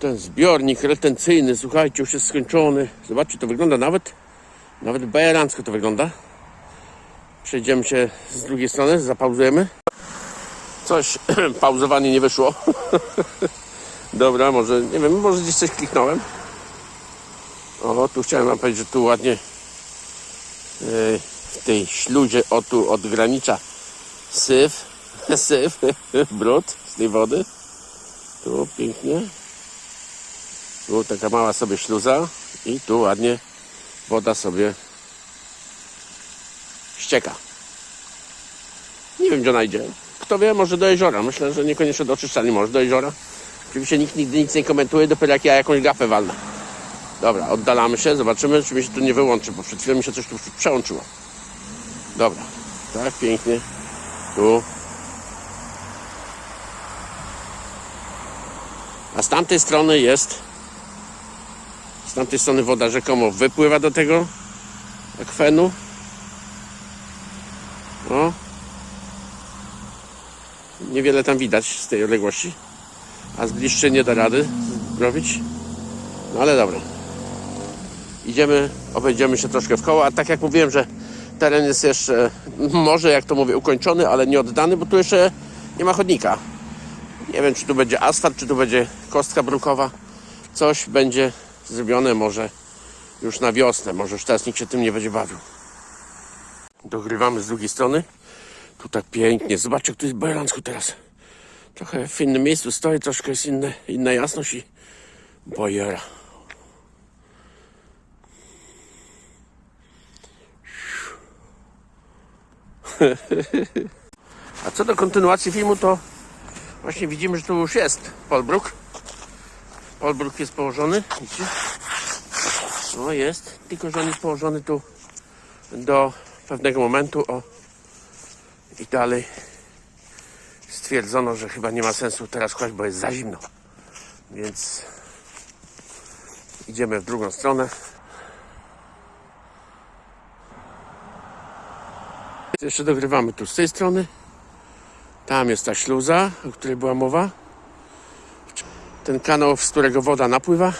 ten zbiornik retencyjny, słuchajcie, już jest skończony. Zobaczcie, to wygląda nawet, nawet bajerancko to wygląda. Przejdziemy się z drugiej strony, zapauzujemy. Coś, pauzowanie nie wyszło. Dobra, może, nie wiem, może gdzieś coś kliknąłem. O, tu chciałem wam powiedzieć, że tu ładnie yy, w tej śluzie o tu odgranicza syf, syf, brud z tej wody. Tu pięknie. Tu taka mała sobie śluza i tu ładnie woda sobie ścieka. Nie wiem, gdzie ona idzie. Kto wie, może do jeziora. Myślę, że niekoniecznie do oczyszczalni, może do jeziora. Oczywiście nikt nigdy nic nie komentuje, dopiero jak ja jakąś gapę walnę. Dobra, oddalamy się, zobaczymy, czy mi się tu nie wyłączy, bo przed chwilą mi się coś tu przełączyło. Dobra, tak, pięknie. Tu. A z tamtej strony jest. Z tamtej strony woda rzekomo wypływa do tego akwenu. O. Niewiele tam widać z tej odległości. A z bliższej nie da rady robić. No ale dobra. Idziemy, obejdziemy się troszkę w koło, a tak jak mówiłem, że teren jest jeszcze, może jak to mówię, ukończony, ale nie oddany, bo tu jeszcze nie ma chodnika. Nie wiem, czy tu będzie asfalt, czy tu będzie kostka brukowa. Coś będzie zrobione może już na wiosnę. Może już teraz nikt się tym nie będzie bawił. Dogrywamy z drugiej strony. Tu tak pięknie. Zobaczcie, tu jest bajerancku teraz. Trochę w innym miejscu stoję, troszkę jest inne, inna jasność i bojera. A co do kontynuacji filmu, to właśnie widzimy, że tu już jest Polbruk. Polbruk jest położony. Widzicie? No jest, tylko że on jest położony tu do pewnego momentu. O. I dalej stwierdzono, że chyba nie ma sensu teraz kłaść, bo jest za zimno. Więc idziemy w drugą stronę. Jeszcze dogrywamy tu z tej strony. Tam jest ta śluza, o której była mowa. Ten kanał, z którego woda napływa,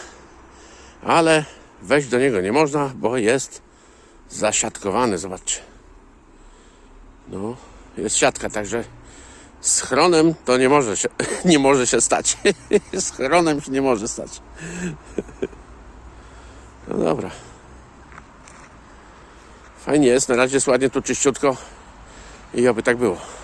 ale wejść do niego nie można, bo jest zasiatkowany. Zobaczcie. No, jest siatka, także schronem to nie może się, nie może się stać. schronem się nie może stać. no dobra. Fajnie jest, na razie jest ładnie tu czyściutko i oby tak było.